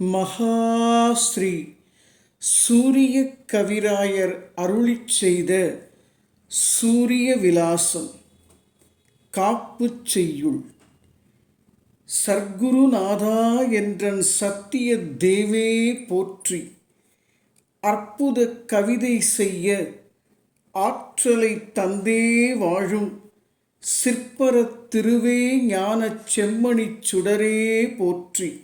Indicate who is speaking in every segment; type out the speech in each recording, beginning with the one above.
Speaker 1: மகாஸ்ரீ சூரிய கவிராயர் அருளிச் செய்த சூரிய விலாசம். காப்புச் செய்யுள். சர்க்குருநாதா என்றன் சத்திய தேவே போற்றி. அற்புத கவிதை செய்ய ஆற்றலை தந்தே வாழும் சிற்பரத் திருவே ஞானச் செம்மணிச் சுடரே போற்றி.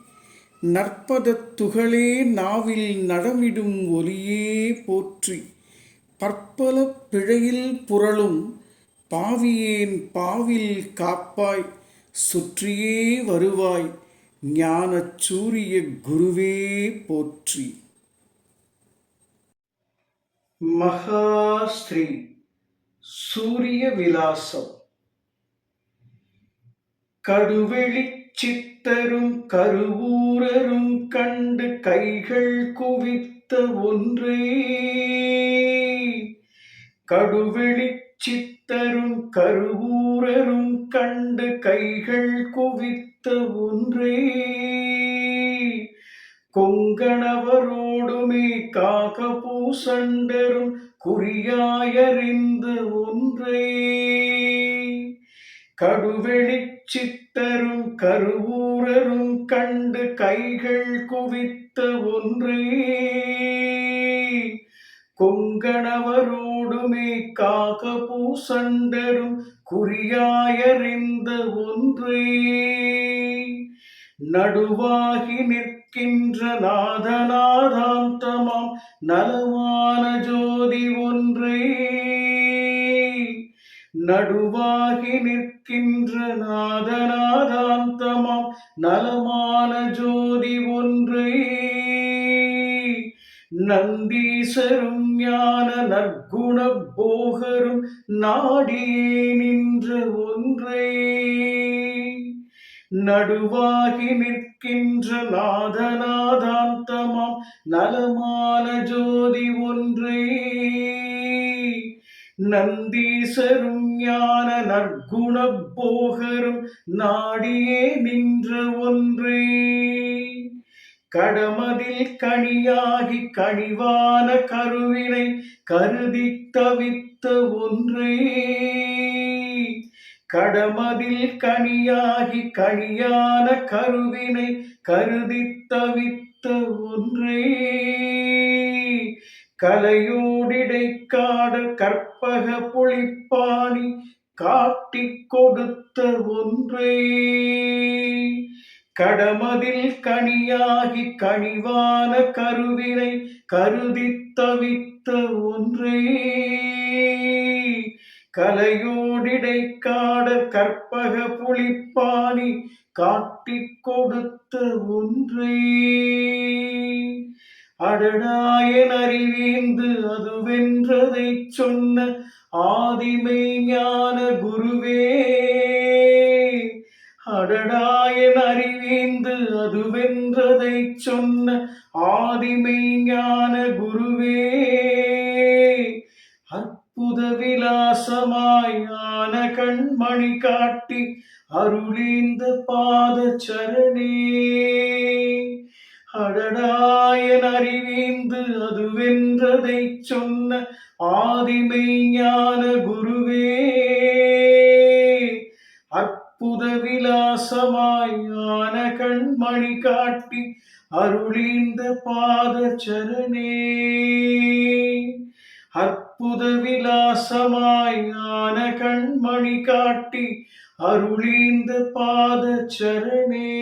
Speaker 1: நற்பதத் துகளே நாவில் நடமிடும் ஒலியே போற்றி. பற்பல பிழையில் புரளும் பாவியேன் பாவில் காப்பாய். சுற்றியே வருவாய் ஞானச் சூரிய குருவே போற்றி. மகாஸ்ரீ சூரிய விலாசம். கடுவெளிச்சித் சித்தரும் கருவூரரும் கண்டு கைகள் குவித்த ஒன்றே. கடுவெளி சித்தரும் கருவூரரும் கண்டு கைகள் குவித்த ஒன்றே. கொங்கணவரோடுமே காக பூசண்டரும் குறியாயறிந்த ஒன்றே. கடுவெளி சித்த சித்தரும் கருவூரரும் கண்டு கைகள் குவித்த ஒன்றே. கொங்கணவரோடுமே காக பூசண்டரும் குறியாயறிந்த ஒன்றே. நடுவாகி நிற்கின்ற நாதநாதாந்தமாம் நலவான ஜோதி ஒன்றே. நடுவாகி நிற்கின்ற நாதநாதாந்தமாம் நலமான ஜோதி ஒன்றே. நந்தீசரும் ஞான நற்குண போகரும் நாடியே நின்ற ஒன்றே. நடுவாகி நிற்கின்ற நாதநாதாந்தமாம் நலமான ஜோதி ஒன்றே. நந்தீசரும் ஞான நற்குண போகரும் நாடியே நின்ற ஒன்றே. கடமதில் கனியாகி கனிவான கருவினை கருதி தவித்த ஒன்றே. கடமதில் கனியாகி கனியான கருவினை கருதி தவித்த ஒன்றே. கலையோடிடைக்காட கற்பக புளிப்பாணி காட்டிக் கொடுத்த ஒன்றே. கடமதில் கனியாகி கனிவான கருவினை கருதி தவித்த ஒன்றே. கலையோடிடைக்காட கற்பக புளிப்பாணி காட்டிக் கொடுத்த ஒன்றே. அடடாயன் அறிவீந்து அதுவென்றதை சொன்ன ஆதிமை ஞான குருவே. அடடாயன் அறிவீந்து அதுவென்றதை சொன்ன ஆதிமை ஞான குருவே. அற்புத விலாசமாய் ஞான கண்மணி காட்டி அருளீந்த பாத சரணே அடடாயன் அறிவீந்து அதுவென்றதைச் சொன்ன ஆதிமை ஞான குருவே அற்புத விலாசமாயான கண்மணி காட்டி அருளீந்த பாத சரணே. அற்புத விலாசமாயான கண்மணி காட்டி அருளீந்த பாத சரணே.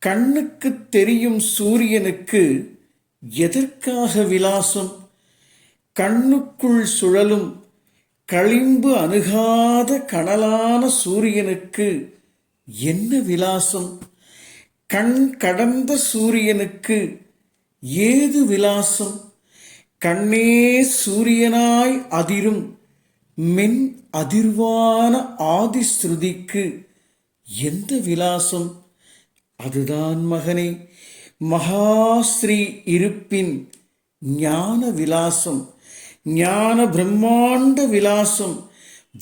Speaker 1: கண்ணுக்கு தெரியும் சூரியனுக்கு எதற்காக விலாசம்? கண்ணுக்குள் சுழலும் களிம்பு அணுகாத கனலான சூரியனுக்கு என்ன விலாசம்? கண் கடந்த சூரியனுக்கு ஏது விலாசம்? கண்ணே சூரியனாய் அதிரும் மென் அதிர்வான ஆதிஸ்ருதிக்கு எந்த விலாசம்? அதுதான் மகனே மகாஸ்ரீ இருப்பின் ஞான விலாசம் ஞான பிரம்மாண்ட விலாசம்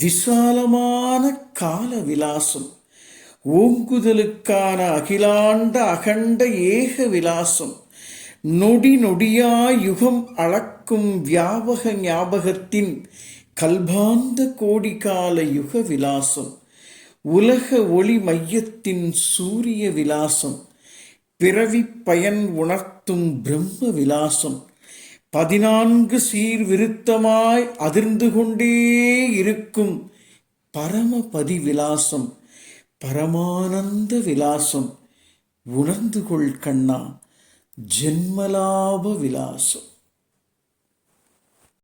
Speaker 1: விசாலமான கால விலாசம் ஓங்குதலுக்கான அகிலாண்ட அகண்ட ஏக விலாசம் நொடி நொடியா யுகம் அளக்கும் வியாபக ஞாபகத்தின் கல்பாந்த கோடிகால யுக விலாசம். உலக ஒளி மையத்தின் சூரிய விலாசம் பிறவி பயன் உணர்த்தும் பிரம்ம விலாசம். பதினான்கு சீர்விருத்தமாய் அதிர்ந்து கொண்டே இருக்கும் பரமபதி விலாசம் பரமானந்த விலாசம். உணர்ந்து கொள் கண்ணா ஜென்மலாப விலாசம்.